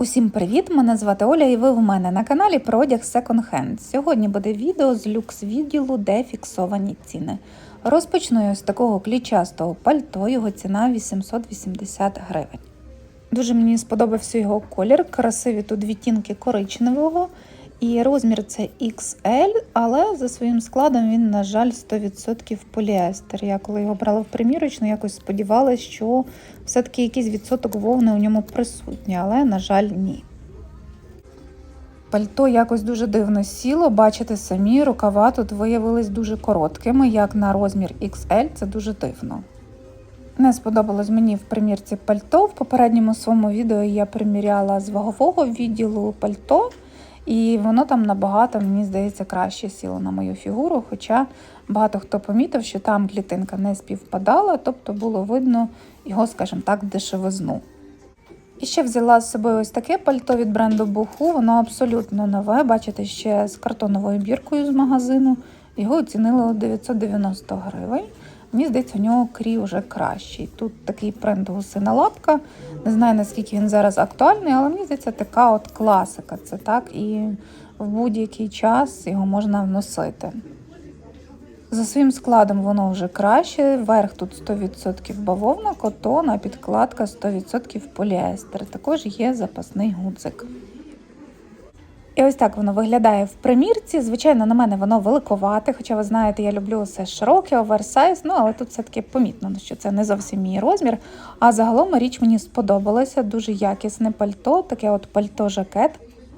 Усім привіт! Мене звати Оля, і ви в мене на каналі про одяг Second Hand. Сьогодні буде відео з люкс відділу, де фіксовані ціни. Розпочну я з такого клічастого пальто, його ціна 880 гривень. Дуже мені сподобався його колір, красиві тут відтінки коричневого. І розмір це XL, але за своїм складом він, на жаль, 100% поліестер. Я коли його брала в примірочну, якось сподівалася, що все-таки якийсь відсоток вовни у ньому присутній, але, на жаль, ні. Пальто якось дуже дивно сіло, бачите самі, рукава тут виявились дуже короткими, як на розмір XL, це дуже дивно. Не сподобалось мені в примірці пальто. В попередньому своєму відео я приміряла з вагового відділу пальто. І воно там набагато, мені здається, краще сіло на мою фігуру. Хоча багато хто помітив, що там клітинка не співпадала, тобто було видно його, скажімо так, дешевизну. І ще взяла з собою ось таке пальто від бренду Буху. Воно абсолютно нове. Бачите, ще з картоновою біркою з магазину. Його оцінили у 990 гривень. Мені здається, у нього крій вже кращий. Тут такий принт гусина лапка. Не знаю, наскільки він зараз актуальний, але мені здається, така от класика. Це так, і в будь-який час його можна вносити. За своїм складом воно вже краще. Верх тут 100% бавовна, котон, а підкладка 100% поліестер. Також є запасний гудзик. І ось так воно виглядає в примірці. Звичайно, на мене воно великовате, хоча ви знаєте, я люблю все широке, оверсайз, ну але тут все-таки помітно, що це не зовсім мій розмір. А загалом річ мені сподобалася, дуже якісне пальто, таке от пальто-жакет.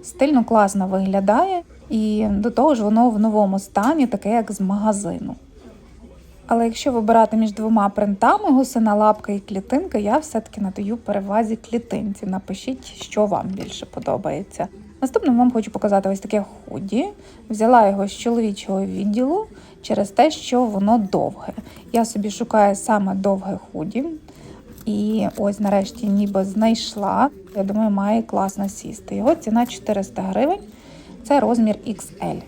Стильно класно виглядає, і до того ж воно в новому стані, таке як з магазину. Але якщо вибирати між двома принтами гусина лапка і клітинка, я все-таки надаю перевазі клітинці. Напишіть, що вам більше подобається. Наступним вам хочу показати ось таке худі. Взяла його з чоловічого відділу через те, що воно довге. Я собі шукаю саме довге худі. І ось нарешті ніби знайшла. Я думаю, має класно сісти. Його ціна 400 гривень. Це розмір XL.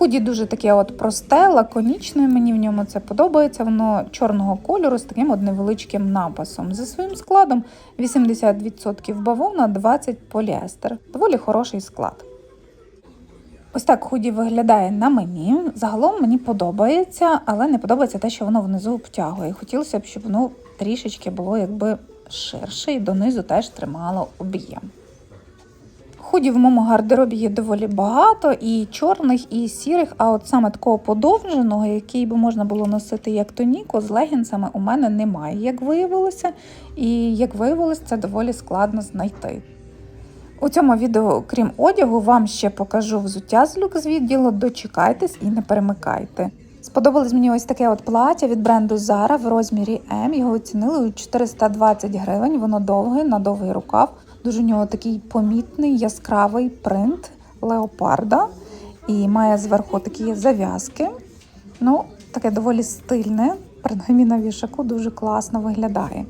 Худі дуже таке от просте, лаконічне. Мені в ньому це подобається. Воно чорного кольору з таким от невеличким написом. За своїм складом 80% бавовна, 20% поліестер. Доволі хороший склад. Ось так худі виглядає на мені. Загалом мені подобається, але не подобається те, що воно внизу обтягує. Хотілося б, щоб воно трішечки було якби ширше і донизу теж тримало об'єм. Худі в моєму гардеробі є доволі багато, і чорних, і сірих, а от саме такого подовженого, який би можна було носити як тоніку, з легінсами у мене немає, як виявилося. І як виявилось, це доволі складно знайти. У цьому відео, крім одягу, вам ще покажу взуття з люкс відділу. Дочекайтесь і не перемикайте. Сподобалось мені ось таке от плаття від бренду Zara в розмірі М. Його оцінили у 420 гривень. Воно довге, на довгий рукав. Дуже у нього такий помітний яскравий принт леопарда. І має зверху такі зав'язки. Ну, таке доволі стильне. Принаймні на вішаку дуже класно виглядає.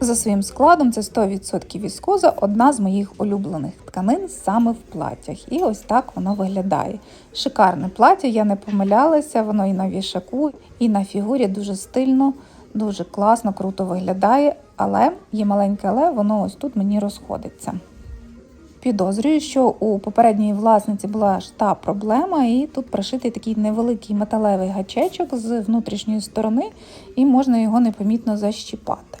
За своїм складом це 100% віскоза, одна з моїх улюблених тканин саме в платтях. І ось так воно виглядає. Шикарне плаття, я не помилялася, воно і на вішаку, і на фігурі дуже стильно, дуже класно, круто виглядає, але є маленьке але, воно ось тут мені розходиться. Підозрюю, що у попередньої власниці була ж та проблема, і тут пришитий такий невеликий металевий гачечок з внутрішньої сторони, і можна його непомітно защіпати.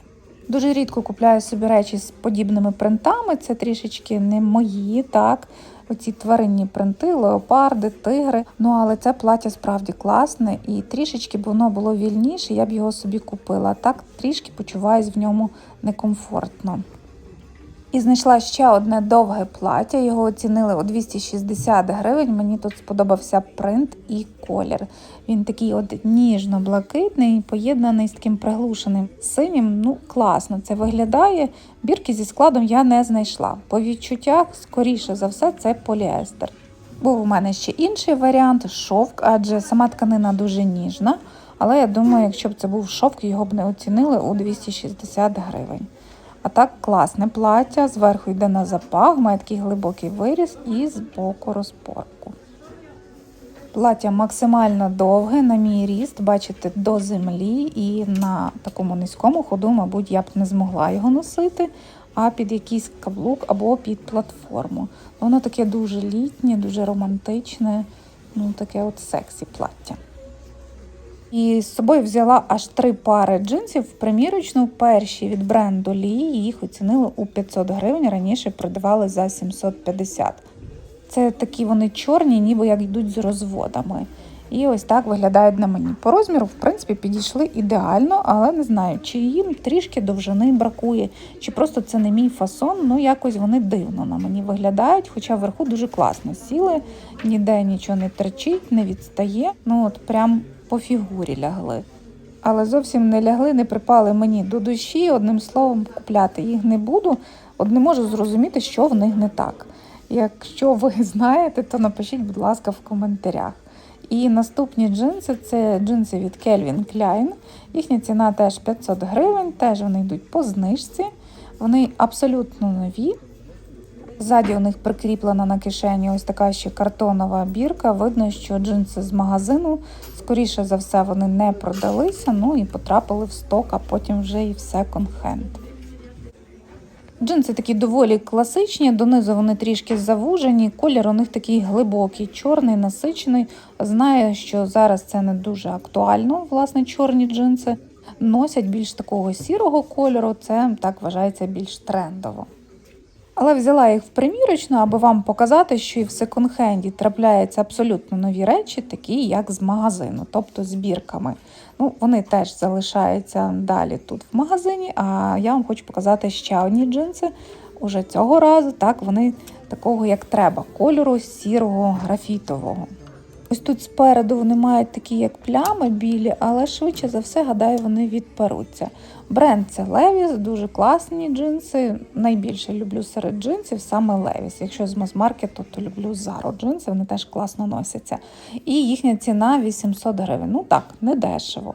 Дуже рідко купляю собі речі з подібними принтами, це трішечки не мої, так. Оці тваринні принти, леопарди, тигри. Ну але це плаття справді класне і трішечки б воно було вільніше, я б його собі купила. Так трішки почуваюсь в ньому некомфортно. І знайшла ще одне довге плаття. Його оцінили у 260 гривень. Мені тут сподобався принт і колір. Він такий от ніжно-блакитний, поєднаний з таким приглушеним синім. Ну, класно це виглядає. Бірки зі складом я не знайшла. По відчуттях, скоріше за все, це поліестер. Був у мене ще інший варіант шовк, адже сама тканина дуже ніжна. Але я думаю, якщо б це був шовк, його б не оцінили у 260 гривень. А так класне плаття, зверху йде на запах, має такий глибокий виріз і з боку розпорку. Плаття максимально довге, на мій ріст, бачите, до землі, і на такому низькому ходу, мабуть, я б не змогла його носити. а під якийсь каблук або під платформу. Воно таке дуже літнє, дуже романтичне, ну таке от сексі плаття. І з собою взяла аж три пари джинсів в примірочну. Перші від бренду Лі. Їх оцінили у 500 гривень. Раніше продавали за 750. Це такі вони чорні, ніби як йдуть з розводами. І ось так виглядають на мені. По розміру, в принципі, підійшли ідеально, але не знаю, чи їм трішки довжини бракує, чи просто це не мій фасон. Ну якось вони дивно на мені виглядають, хоча вверху дуже класно сіли, ніде нічого не терчить, не відстає. Ну от прям по фігурі лягли. Але зовсім не лягли, не припали мені до душі. Одним словом, купляти їх не буду. От не можу зрозуміти, що в них не так. Якщо ви знаєте, то напишіть, будь ласка, в коментарях. І наступні джинси це джинси від Calvin Klein. Їхня ціна теж 500 гривень, теж вони йдуть по знижці. Вони абсолютно нові. Ззаді у них прикріплена на кишені ось така ще картонова бірка. Видно, що джинси з магазину, скоріше за все, вони не продалися, ну і потрапили в сток, а потім вже і в секонд-хенд. Джинси такі доволі класичні, донизу вони трішки завужені, колір у них такий глибокий, чорний, насичений. Знаю, що зараз це не дуже актуально, власне, чорні джинси. Носять більш такого сірого кольору, це так вважається більш трендово. Але взяла їх в примірочну, аби вам показати, що і в секонд-хенді трапляються абсолютно нові речі, такі як з магазину, тобто збірками. Ну, Вони теж залишаються далі тут в магазині, а я вам хочу показати ще одні джинси. Уже цього разу так вони такого, як треба, кольору сірого графітового. Ось тут спереду вони мають такі, як плями білі, але швидше за все, гадаю, вони відперуться. Бренд це Levi's, дуже класні джинси. Найбільше люблю серед джинсів саме Levi's. Якщо з мас-маркету, то люблю Zara джинси, вони теж класно носяться. І їхня ціна 800 гривень. Ну так, не дешево.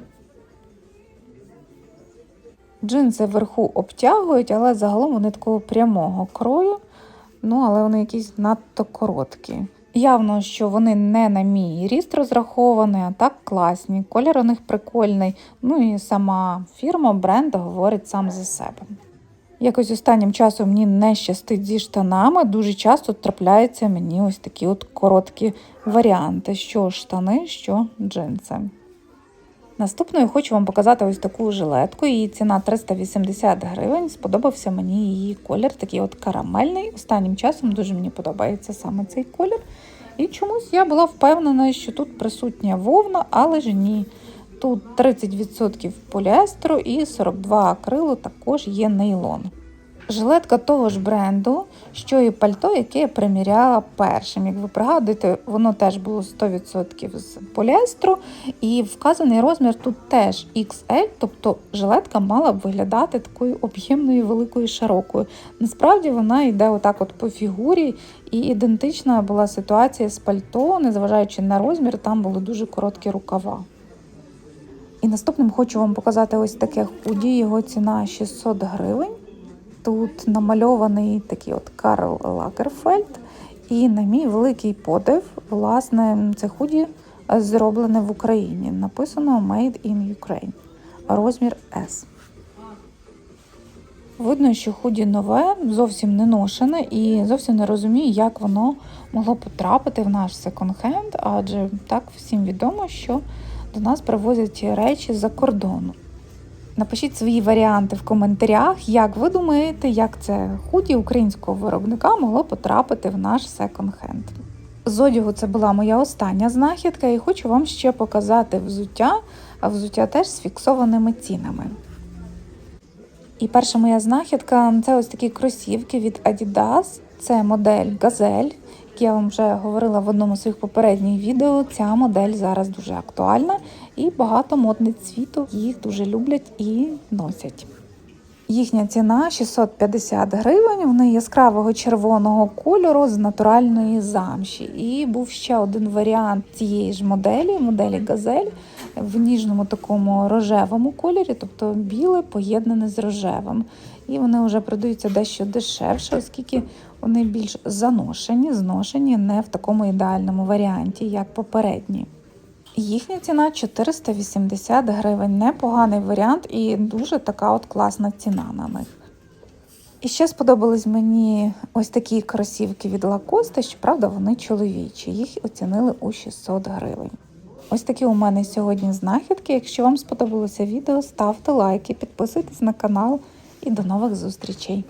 Джинси вверху обтягують, але загалом вони такого прямого крою. Ну, але вони якісь надто короткі. Явно, що вони не на мій ріст розраховані, а так класні. Колір у них прикольний. Ну і сама фірма, бренд говорить сам за себе. Якось останнім часом мені не щастить зі штанами. Дуже часто трапляються мені ось такі от короткі варіанти: що штани, що джинси. Наступною хочу вам показати ось таку жилетку. Її ціна 380 гривень. Сподобався мені її колір, такий от карамельний. Останнім часом дуже мені подобається саме цей колір. І чомусь я була впевнена, що тут присутня вовна, але ж ні. Тут 30% поліестеру і 42 акрилу також є нейлон. Жилетка того ж бренду, що і пальто, яке я приміряла першим. Як ви пригадуєте, воно теж було 100% з поліестру, і вказаний розмір тут теж XL, тобто жилетка мала б виглядати такою об'ємною, великою широкою. Насправді вона йде отак от по фігурі, і ідентична була ситуація з пальто, незважаючи на розмір, там були дуже короткі рукава. І наступним хочу вам показати ось таке худі, його ціна 600 гривень. Тут намальований такий от Карл Лагерфельд. І на мій великий подив, власне, це худі зроблене в Україні. Написано Made in Ukraine. Розмір S. Видно, що худі нове, зовсім не ношене, і зовсім не розумію, як воно могло потрапити в наш секонд-хенд, адже так всім відомо, що до нас привозять речі за кордону. Напишіть свої варіанти в коментарях, як ви думаєте, як це худі українського виробника могло потрапити в наш секонд-хенд. З одягу це була моя остання знахідка, і хочу вам ще показати взуття, а взуття теж з фіксованими цінами. І перша моя знахідка це ось такі кросівки від Adidas. Це модель Gazelle, як я вам вже говорила в одному з своїх попередніх відео, ця модель зараз дуже актуальна і багато модниць світу їх дуже люблять і носять. Їхня ціна 650 гривень, вони яскравого червоного кольору з натуральної замші. І був ще один варіант цієї ж моделі, моделі Газель, в ніжному такому рожевому кольорі, тобто біле поєднане з рожевим. І вони вже продаються дещо дешевше, оскільки вони більш заношені, зношені не в такому ідеальному варіанті, як попередні. Їхня ціна 480 гривень. Непоганий варіант і дуже така от класна ціна на них. І ще сподобались мені ось такі кросівки від Lacoste, щоправда, вони чоловічі. Їх оцінили у 600 гривень. Ось такі у мене сьогодні знахідки. Якщо вам сподобалося відео, ставте лайки, підписуйтесь на канал і до нових зустрічей.